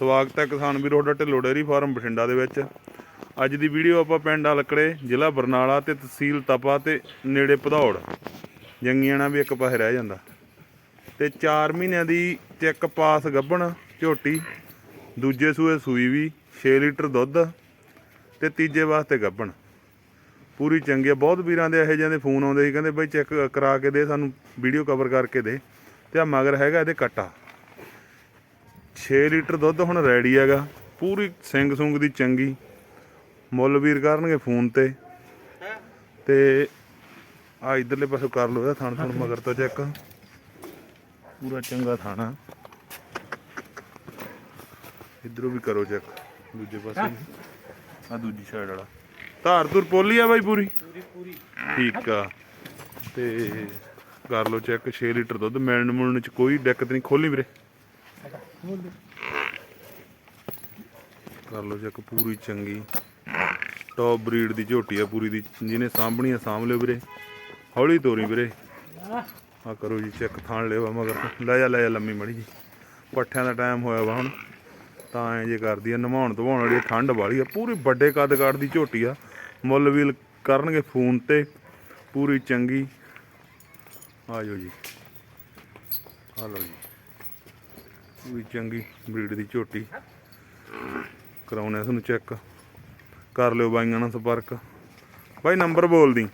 ਸਵਾਗਤ ਹੈ ਕਿਸਾਨ ਵੀਰੋ, ਤੁਹਾਡਾ ਢਿੱਲੋਂ ਡੇਅਰੀ ਫਾਰਮ ਬਠਿੰਡਾ ਦੇ ਵਿੱਚ। ਅੱਜ ਦੀ ਵੀਡੀਓ ਆਪਾਂ ਪਿੰਡ ਅਲਕੜੇ ਜ਼ਿਲ੍ਹਾ ਬਰਨਾਲਾ ਤੇ ਤਹਿਸੀਲ ਤਪਾ ਤੇ ਨੇੜੇ ਭਦੌੜ। ਜੰਗੀਆਣਾ ਵੀ ਇੱਕ ਪਾਸੇ ਰਹਿ ਜਾਂਦਾ। ਤੇ 4 ਮਹੀਨਿਆਂ ਦੀ ਚੈੱਕ ਪਾਸ ਗੱਭਣ, ਝੋਟੀ, ਦੂਜੇ ਸੂਏ ਸੂਈ ਵੀ 6 ਲੀਟਰ ਦੁੱਧ ਤੇ ਤੀਜੇ ਵਾਸਤੇ ਗੱਭਣ। ਪੂਰੀ ਚੰਗੀ ਆ। ਬਹੁਤ ਵੀਰਾਂ ਦੇ ਇਹੋ ਜਿਹੇ ਦੇ ਫੋਨ ਆਉਂਦੇ ਸੀ, ਕਹਿੰਦੇ ਬਈ ਚੈੱਕ ਕਰਾ ਕੇ ਦੇ, ਸਾਨੂੰ ਵੀਡੀਓ ਕਵਰ ਕਰਕੇ ਦੇ। ਤੇ ਆ ਮਗਰ ਹੈਗਾ ਇਹਦੇ ਕੱਟਾ। 6 ਲੀਟਰ ਦੁੱਧ ਹੁਣ ਰੈਡੀ ਹੈਗਾ। ਪੂਰੀ ਸਿੰਘ ਸੁੰਗ ਦੀ ਚੰਗੀ। ਮੁੱਲ ਵੀਰ ਕਰਨਗੇ ਫੋਨ ਤੇ। ਤੇ ਆ ਇਧਰਲੇ ਪਾਸੇ ਕਰ ਲਓ ਇਹਦਾ ਥਣ ਥਣ ਮਗਰ ਤੋਂ ਚੈੱਕ। ਪੂਰਾ ਚੰਗਾ ਥਾਣਾ ਇਧਰੋਂ ਵੀ ਕਰੋ ਚੈੱਕ। ਦੂਜੇ ਪਾਸੇ ਆ ਦੂਜੀ ਸਾਈਡ ਵਾਲਾ। ਧਾਰ ਧੁਰ ਪੋਲੀ ਆ ਬਾਈ ਪੂਰੀ? ਪੂਰੀ ਪੂਰੀ। ਠੀਕ ਆ। ਤੇ ਕਰ ਲਓ ਚੈੱਕ। 6 ਲੀਟਰ ਦੁੱਧ ਮਿਲਣ ਮੁਲਣ ਚ ਕੋਈ ਦਿੱਕਤ ਨਹੀਂ। ਖੋਲੀ ਵੀਰੇ। ਕਰ ਲਓ ਚੈੱਕ ਪੂਰੀ ਚੰਗੀ। ਟੌਪ ਬਰੀਡ ਦੀ ਝੋਟੀ ਆ ਪੂਰੀ ਦੀ। ਜਿਹਨੇ ਸਾਂਭਣੀ ਆ, ਸਾਂਭ ਲਿਓ ਵੀਰੇ। ਹੌਲੀ ਤੋਰੀ ਵੀਰੇ। ਆ ਕਰੋ ਜੀ ਚੈੱਕ ਥਾਣ ਲਿਓ ਮਗਰ। ਲੈ ਜਾ ਲੈ ਜਾ ਲੰਮੀ ਮੜੀ ਜੀ। ਪੱਠਿਆਂ ਦਾ ਟਾਈਮ ਹੋਇਆ ਵਾ ਹੁਣ। ਤਾਂ ਐ ਜੇ ਕਰਦੀ ਆ, ਨਵਾਉਣ ਧਵਾਉਣ ਵਾਲੀ ਠੰਡ ਵਾਲੀ ਆ। ਪੂਰੀ ਵੱਡੇ ਕੱਦ ਕਾਠ ਦੀ ਝੋਟੀ ਆ। ਮੁੱਲ ਵੀ ਕਰਨਗੇ ਫੋਨ ਤੇ। ਪੂਰੀ ਚੰਗੀ। ਆ ਜਾਓ ਜੀ। ਆ ਲਓ ਜੀ। ਪੂਰੀ ਚੰਗੀ ਬਰੀਡ ਦੀ ਝੋਟੀ। ਕਰਾਉਣੇ ਤੁਹਾਨੂੰ ਚੈੱਕ ਕਰ ਲਿਓ ਬਾਈਆਂ ਨਾਲ ਸੰਪਰਕ। ਬਾਈ ਨੰਬਰ ਬੋਲ ਦੀ।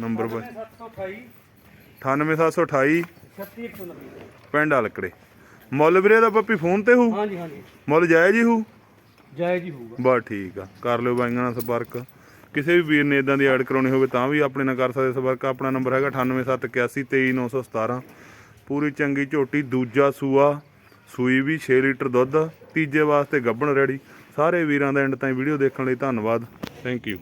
ਨੰਬਰ ਬਾਈ 728 98728 36190 ਪਿੰਡ ਹਲਕੜੇ ਮੁੱਲ ਵੀਰੇ ਦਾ ਪੱਪੀ ਫੋਨ ਤੇ ਹੋਊ ਹਾਂਜੀ ਹਾਂਜੀ। ਮੁੱਲ ਜਾਇਜ਼ ਹੀ ਹੋਊ ਜਾਇਜ਼ ਹੀ ਹੋਊਗਾ। ਬਸ ਠੀਕ ਆ। ਕਰ ਲਿਓ ਬਾਈਆਂ ਨਾਲ ਸੰਪਰਕ। ਕਿਸੇ ਵੀ ਵੀਰ ਨੇ ਇਦਾਂ ਦੀ ਐਡ ਕਰਾਉਣੀ ਹੋਵੇ ਤਾਂ ਵੀ ਆਪਣੇ ਨਾਲ ਕਰ ਸਕਦੇ ਸੰਪਰਕ। ਆਪਣਾ ਨੰਬਰ ਹੈਗਾ 9871823917 ਪੂਰੀ ਚੰਗੀ ਝੋਟੀ, ਦੂਜਾ ਸੂਆ, ਸੂਈ ਵੀ 6 ਲੀਟਰ ਦੁੱਧ, ਤੀਜੇ ਵਾਸਤੇ ਗੱਭਣ ਰੈਡੀ ਸਾਰੇ ਵੀਰਾਂ ਦਾ ਐਂਡ ਤਾਈਂ ਵੀਡੀਓ ਦੇਖਣ ਲਈ ਧੰਨਵਾਦ। Thank you